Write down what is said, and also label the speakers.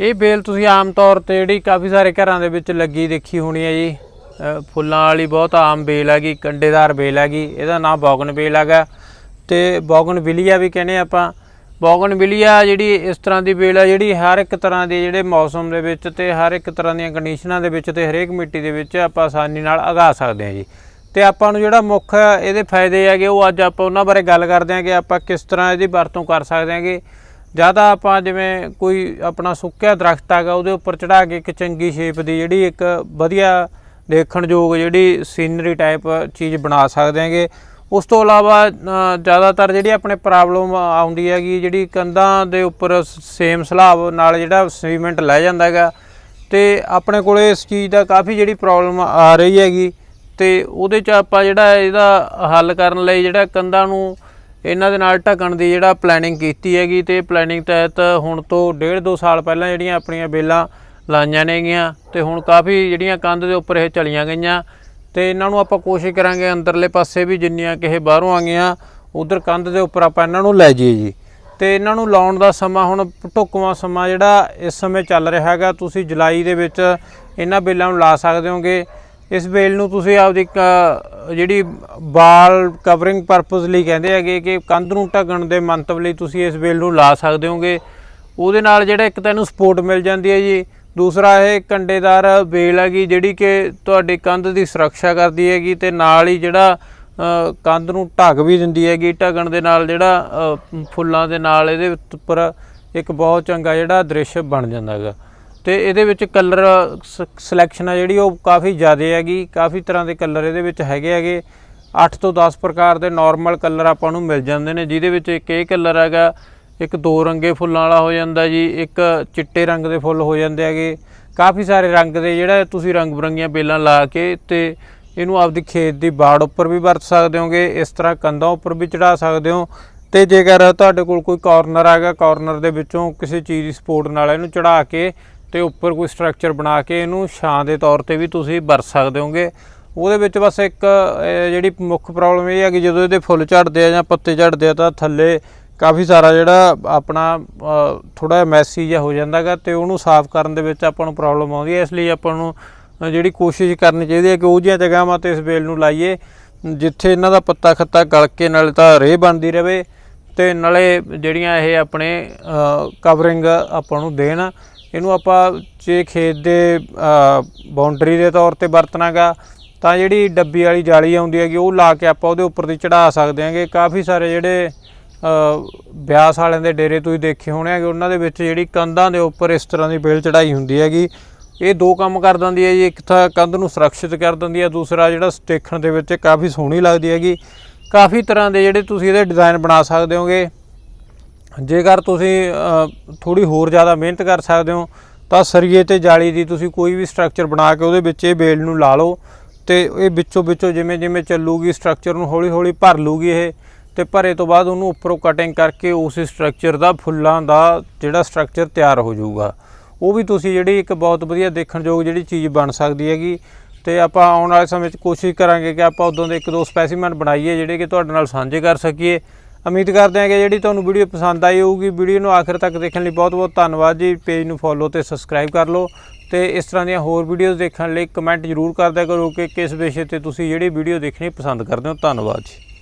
Speaker 1: ਇਹ ਬੇਲ ਤੁਸੀਂ ਆਮ ਤੌਰ ਤੇ ਜਿਹੜੀ ਕਾਫੀ ਸਾਰੇ ਘਰਾਂ ਦੇ ਵਿੱਚ ਲੱਗੀ ਦੇਖੀ ਹੋਣੀ ਹੈ ਜੀ। ਫੁੱਲਾਂ ਵਾਲੀ ਬਹੁਤ ਆਮ ਬੇਲ ਹੈਗੀ, ਕੰਡੇਦਾਰ ਬੇਲ ਹੈਗੀ, ਇਹਦਾ ਨਾਮ ਬੌਗਨ ਬੇਲ ਹੈਗਾ। ਤੇ ਬੌਗਨ ਵਿਲੀਆ ਵੀ ਕਹਿੰਦੇ ਆਪਾਂ। ਬੌਗਨ ਵਿਲੀਆ ਜਿਹੜੀ ਇਸ ਤਰ੍ਹਾਂ ਦੀ ਬੇਲ ਹੈ ਜਿਹੜੀ ਹਰ ਇੱਕ ਤਰ੍ਹਾਂ ਦੇ ਜਿਹੜੇ ਮੌਸਮ ਦੇ ਵਿੱਚ ਤੇ ਹਰ ਇੱਕ ਤਰ੍ਹਾਂ ਦੀਆਂ ਕੰਡੀਸ਼ਨਾਂ ਦੇ ਵਿੱਚ ਤੇ ਹਰੇਕ ਮਿੱਟੀ ਦੇ ਵਿੱਚ ਆਪਾਂ ਆਸਾਨੀ ਨਾਲ ਉਗਾ ਸਕਦੇ ਹਾਂ ਜੀ। ਤੇ ਆਪਾਂ ਨੂੰ ਜਿਹੜਾ ਮੁੱਖ ਇਹਦੇ ਫਾਇਦੇ ਹੈਗੇ, ਉਹ ਅੱਜ ਆਪਾਂ ਉਹਨਾਂ ਬਾਰੇ ਗੱਲ ਕਰਦੇ ਹਾਂ ਕਿ ਆਪਾਂ ਕਿਸ ਤਰ੍ਹਾਂ ਇਹਦੀ ਵਰਤੋਂ ਕਰ ਸਕਦੇ ਹਾਂਗੇ। ਜ਼ਿਆਦਾ ਆਪਾਂ ਜਿਵੇਂ ਕੋਈ ਆਪਣਾ ਸੁੱਕਿਆ ਦਰਖਤ ਹੈਗਾ, ਉਹਦੇ ਉੱਪਰ ਚੜਾ ਕੇ ਇੱਕ ਚੰਗੀ ਸ਼ੇਪ ਦੀ ਜਿਹੜੀ ਇੱਕ ਵਧੀਆ ਦੇਖਣਯੋਗ ਜਿਹੜੀ ਸੀਨਰੀ ਟਾਈਪ ਚੀਜ਼ ਬਣਾ ਸਕਦੇ ਹਾਂਗੇ। ਉਸ ਤੋਂ ਇਲਾਵਾ ਜ਼ਿਆਦਾਤਰ ਜਿਹੜੀ ਆਪਣੇ ਪ੍ਰੋਬਲਮ ਆਉਂਦੀ ਹੈਗੀ, ਜਿਹੜੀ ਕੰਧਾਂ ਦੇ ਉੱਪਰ ਸੇਮ ਸਲਾਬ ਨਾਲ ਜਿਹੜਾ ਸੀਮੈਂਟ ਲੈ ਜਾਂਦਾ ਹੈਗਾ। ਤੇ ਆਪਣੇ ਕੋਲੇ ਇਸ ਚੀਜ਼ ਦਾ ਕਾਫੀ ਜਿਹੜੀ ਪ੍ਰੋਬਲਮ ਆ ਰਹੀ ਹੈਗੀ। ਤੇ ਉਹਦੇ ਚ ਆਪਾਂ ਜਿਹੜਾ ਇਹਦਾ ਹੱਲ ਕਰਨ ਲਈ ਜਿਹੜਾ ਕੰਧਾਂ ਨੂੰ ਇਹਨਾਂ ਦੇ ਨਾਲ ਢੱਕਣ ਦੀ ਜਿਹੜਾ ਪਲੈਨਿੰਗ ਕੀਤੀ ਹੈਗੀ ਤੇ ਪਲੈਨਿੰਗ ਤਹਿਤ ਹੁਣ ਤੋਂ ਡੇਢ ਦੋ ਸਾਲ ਪਹਿਲਾਂ ਜਿਹੜੀਆਂ ਆਪਣੀਆਂ ਬੇਲਾਂ ਲਾਈਆਂ ਨੇਗੀਆਂ ਤੇ ਹੁਣ ਕਾਫੀ ਜਿਹੜੀਆਂ ਕੰਧ ਦੇ ਉੱਪਰ ਇਹ ਚਲੀਆਂ ਗਈਆਂ ਤੇ ਇਹਨਾਂ ਨੂੰ ਆਪਾਂ ਕੋਸ਼ਿਸ਼ ਕਰਾਂਗੇ ਅੰਦਰਲੇ ਪਾਸੇ ਵੀ ਜਿੰਨੀਆਂ ਕਿਸੇ ਬਾਹਰੋਂ ਆ ਗਈਆਂ, ਉਧਰ ਕੰਧ ਦੇ ਉੱਪਰ ਆਪਾਂ ਇਹਨਾਂ ਨੂੰ ਲੈ ਜਾਈਏ ਜੀ। ਤੇ ਇਹਨਾਂ ਨੂੰ ਲਾਉਣ ਦਾ ਸਮਾਂ ਹੁਣ ਢੁੱਕਵਾਂ ਸਮਾਂ ਜਿਹੜਾ ਇਸ ਸਮੇਂ ਚੱਲ ਰਿਹਾ ਹੈਗਾ, ਤੁਸੀਂ ਜੁਲਾਈ ਦੇ ਵਿੱਚ ਇਹਨਾਂ ਬੇਲਾਂ ਨੂੰ ਲਾ ਸਕਦੇ ਹੋਗੇ। ਇਸ ਬੇਲ ਨੂੰ ਤੁਸੀਂ ਆਪਦੀ ਕ- ਜਿਹੜੀ ਵਾਲ ਕਵਰਿੰਗ ਪਰਪਸ ਲਈ ਕਹਿੰਦੇ ਹੈਗੇ ਕਿ ਕੰਧ ਨੂੰ ਢੱਕਣ ਦੇ ਮੰਤਵ ਲਈ ਤੁਸੀਂ ਇਸ ਬੇਲ ਨੂੰ ਲਾ ਸਕਦੇ ਹੋਗੇ। ਉਹਦੇ ਨਾਲ ਜਿਹੜਾ ਇੱਕ ਤਾਂ ਇਹਨੂੰ ਸਪੋਰਟ ਮਿਲ ਜਾਂਦੀ ਹੈ ਜੀ। ਦੂਸਰਾ ਇਹ ਕੰਡੇਦਾਰ ਬੇਲ ਹੈਗੀ ਜਿਹੜੀ ਕਿ ਤੁਹਾਡੀ ਕੰਧ ਦੀ ਸੁਰੱਖਿਆ ਕਰਦੀ ਹੈਗੀ ਤੇ ਨਾਲ ਹੀ ਜਿਹੜਾ ਕੰਧ ਨੂੰ ਢੱਕ ਵੀ ਦਿੰਦੀ ਹੈਗੀ। ਢੱਕਣ ਦੇ ਨਾਲ ਜਿਹੜਾ ਫੁੱਲਾਂ ਦੇ ਨਾਲ ਇਹਦੇ ਉੱਪਰ ਇੱਕ ਬਹੁਤ ਚੰਗਾ ਜਿਹੜਾ ਦ੍ਰਿਸ਼ ਬਣ ਜਾਂਦਾ ਹੈਗਾ। ਤੇ ਇਹਦੇ ਵਿੱਚ ਕਲਰ ਸਿਲੈਕਸ਼ਨ ਆ ਜਿਹੜੀ ਉਹ ਕਾਫੀ ਜ਼ਿਆਦਾ ਹੈਗੀ, ਕਾਫੀ ਤਰ੍ਹਾਂ ਦੇ ਕਲਰ ਇਹਦੇ ਵਿੱਚ ਹੈਗੇ ਹੈਗੇ। 8 ਤੋਂ 10 ਪ੍ਰਕਾਰ ਦੇ ਨਾਰਮਲ ਕਲਰ ਆਪਾਂ ਨੂੰ ਮਿਲ ਜਾਂਦੇ ਨੇ, ਜਿਹਦੇ ਵਿੱਚ ਇੱਕ ਇਹ ਕਲਰ ਹੈਗਾ, ਇੱਕ ਦੋ ਰੰਗੇ ਫੁੱਲਾਂ ਵਾਲਾ ਹੋ ਜਾਂਦਾ ਜੀ, ਇੱਕ ਚਿੱਟੇ ਰੰਗ ਦੇ ਫੁੱਲ ਹੋ ਜਾਂਦੇ ਹੈਗੇ। ਕਾਫੀ ਸਾਰੇ ਰੰਗ ਦੇ ਜਿਹੜਾ ਤੁਸੀਂ ਰੰਗ ਬਰੰਗੀਆਂ ਬੇਲਾਂ ਲਾ ਕੇ ਤੇ ਇਹਨੂੰ ਆਪਦੀ ਖੇਤ ਦੀ ਬਾੜ ਉੱਪਰ ਵੀ ਵਰਤ ਸਕਦੇ ਹੋਗੇ, ਇਸ ਤਰ੍ਹਾਂ ਕੰਧਾਂ ਉੱਪਰ ਵੀ ਚੜਾ ਸਕਦੇ ਹੋ। ਤੇ ਜੇਕਰ ਤੁਹਾਡੇ ਕੋਲ ਕੋਈ ਕਾਰਨਰ ਹੈਗਾ ਕਾਰਨਰ ਦੇ ਵਿੱਚੋਂ ਕਿਸੇ ਚੀਜ਼ ਦੀ ਸਪੋਰਟ ਨਾਲ ਇਹਨੂੰ ਚੜਾ ਕੇ ਤੇ ਉੱਪਰ ਕੋਈ ਸਟਰਕਚਰ ਬਣਾ ਕੇ ਇਹਨੂੰ ਛਾਂ ਦੇ ਤੌਰ ਤੇ ਵੀ ਤੁਸੀਂ ਵਰਤ ਸਕਦੇ ਹੋਗੇ। ਉਹਦੇ ਵਿੱਚ ਬਸ ਇੱਕ ਜਿਹੜੀ ਮੁੱਖ ਪ੍ਰੋਬਲਮ ਇਹ ਹੈ ਕਿ ਜਦੋਂ ਇਹਦੇ ਫੁੱਲ ਝੜਦੇ ਆ ਜਾਂ ਪੱਤੇ ਝੜਦੇ ਆ ਤਾਂ ਥੱਲੇ ਕਾਫੀ ਸਾਰਾ ਜਿਹੜਾ ਆਪਣਾ ਥੋੜਾ ਮੈਸੀ ਜਿਹਾ ਹੋ ਜਾਂਦਾਗਾ ਤੇ ਉਹਨੂੰ ਸਾਫ਼ ਕਰਨ ਦੇ ਵਿੱਚ ਆਪਾਂ ਨੂੰ ਪ੍ਰੋਬਲਮ ਆਉਂਦੀ ਹੈ। ਇਸ ਲਈ ਆਪਾਂ ਨੂੰ ਜਿਹੜੀ ਕੋਸ਼ਿਸ਼ ਕਰਨੀ ਚਾਹੀਦੀ ਹੈ ਕਿ ਉਹ ਜਿਹੀਆਂ ਜਗ੍ਹਾਵਾਂ ਤੇ ਇਸ ਬੇਲ ਨੂੰ ਲਾਈਏ, ਜਿੱਥੇ ਇਹਨਾਂ ਦਾ ਪੱਤਾ ਖੱਤਾ ਗਲ ਕੇ ਨਾਲੇ ਤਾਂ ਰੇਹ ਬਣਦੀ ਰਵੇ ਤੇ ਨਾਲੇ ਜਿਹੜੀਆਂ ਇਹ ਆਪਣੇ ਕਵਰਿੰਗ ਆਪਾਂ ਨੂੰ ਦੇਣ ਇਹਨੂੰ ਆਪਾਂ ਜੇ ਖੇਤ ਦੇ ਬਾਉਂਡਰੀ ਦੇ ਤੌਰ ਤੇ ਵਰਤਣਾਗਾ, ਤਾਂ ਜਿਹੜੀ ਡੱਬੀ ਵਾਲੀ ਜਾਲੀ ਆਉਂਦੀ ਹੈਗੀ, ਉਹ ਲਾ ਕੇ ਆਪਾਂ ਉਹਦੇ ਉੱਪਰ ਦੀ ਚੜਾ ਸਕਦੇ ਹਾਂਗੇ। ਕਾਫੀ ਸਾਰੇ ਜਿਹੜੇ ਬਿਆਸ ਵਾਲਿਆਂ ਦੇ ਡੇਰੇ ਤੁਸੀਂ ਦੇਖੇ ਹੋਣੇ ਹੈਗੇ, ਉਹਨਾਂ ਦੇ ਵਿੱਚ ਜਿਹੜੀ ਕੰਧਾਂ ਦੇ ਉੱਪਰ ਇਸ ਤਰ੍ਹਾਂ ਦੀ ਬੇਲ ਚੜਾਈ ਹੁੰਦੀ ਹੈਗੀ। ਇਹ ਦੋ ਕੰਮ ਕਰ ਦਿੰਦੀ ਹੈ ਜੀ, ਇੱਕ ਤਾਂ ਕੰਧ ਨੂੰ ਸੁਰੱਖਿਅਤ ਕਰ ਦਿੰਦੀ ਹੈ, ਦੂਸਰਾ ਜਿਹੜਾ ਦੇਖਣ ਦੇ ਵਿੱਚ ਕਾਫੀ ਸੋਹਣੀ ਲੱਗਦੀ ਹੈਗੀ। ਕਾਫੀ ਤਰ੍ਹਾਂ ਦੇ ਜਿਹੜੇ ਤੁਸੀਂ ਇਹਦੇ ਡਿਜ਼ਾਈਨ ਬਣਾ ਸਕਦੇ ਹੋਗੇ। ਜੇਕਰ ਤੁਸੀਂ ਥੋੜੀ ਹੋਰ ਜ਼ਿਆਦਾ ਮਿਹਨਤ ਕਰ ਸਕਦੇ ਹੋ, ਤਾਂ ਸਰੀਏ ਤੇ ਜਾਲੀ ਦੀ ਤੁਸੀਂ ਕੋਈ ਵੀ ਸਟਰਕਚਰ ਬਣਾ ਕੇ ਉਹਦੇ ਵਿੱਚ ਇਹ ਬੇਲ ਨੂੰ ਲਾ ਲਓ ਤੇ ਇਹ ਵਿੱਚੋਂ ਵਿੱਚੋਂ ਜਿਵੇਂ ਜਿਵੇਂ ਚੱਲੂਗੀ ਸਟਰਕਚਰ ਨੂੰ ਹੌਲੀ ਹੌਲੀ ਭਰ ਲੂਗੀ ਇਹ ਤੇ ਭਰੇ ਤੋਂ ਬਾਅਦ ਉਹਨੂੰ ਉੱਪਰੋਂ ਕਟਿੰਗ ਕਰਕੇ ਉਸ ਸਟਰਕਚਰ ਦਾ ਫੁੱਲਾਂ ਦਾ ਜਿਹੜਾ ਸਟਰਕਚਰ ਤਿਆਰ ਹੋ ਜਾਊਗਾ। ਉਹ ਵੀ ਤੁਸੀਂ ਜਿਹੜੀ ਇੱਕ ਬਹੁਤ ਵਧੀਆ ਦੇਖਣਯੋਗ ਜਿਹੜੀ ਚੀਜ਼ ਬਣ ਸਕਦੀ ਹੈਗੀ ਤੇ ਆਪਾਂ ਆਉਣ ਵਾਲੇ ਸਮੇਂ 'ਚ ਕੋਸ਼ਿਸ਼ ਕਰਾਂਗੇ ਕਿ ਆਪਾਂ ਉਦੋਂ ਦੇ ਇੱਕ ਦੋ ਸਪੈਸੀਮੈਨ ਬਣਾਈਏ ਜਿਹੜੇ ਕਿ ਤੁਹਾਡੇ ਨਾਲ ਸਾਂਝੇ ਕਰ ਸਕੀਏ। ਉਮੀਦ ਕਰਦੇ ਹਾਂ ਕਿ ਜਿਹੜੀ ਤੁਹਾਨੂੰ ਵੀਡੀਓ ਪਸੰਦ ਆਈ ਹੋਊਗੀ। ਵੀਡੀਓ ਨੂੰ ਆਖਿਰ ਤੱਕ ਦੇਖਣ ਲਈ ਬਹੁਤ ਬਹੁਤ ਧੰਨਵਾਦ ਜੀ। ਪੇਜ ਨੂੰ ਫੋਲੋ ਤੇ ਸਬਸਕ੍ਰਾਈਬ ਕਰ ਲਓ ਤੇ ਇਸ ਤਰ੍ਹਾਂ ਦੀਆਂ ਹੋਰ ਵੀਡੀਓਜ਼ ਦੇਖਣ ਲਈ ਕਮੈਂਟ ਜ਼ਰੂਰ ਕਰਦਿਆ ਕਰੋ ਕਿ ਕਿਸ ਵਿਸ਼ੇ ਤੇ ਤੁਸੀਂ ਜਿਹੜੀ ਵੀਡੀਓ ਦੇਖਣੀ ਪਸੰਦ ਕਰਦੇ ਹੋ। ਧੰਨਵਾਦ ਜੀ।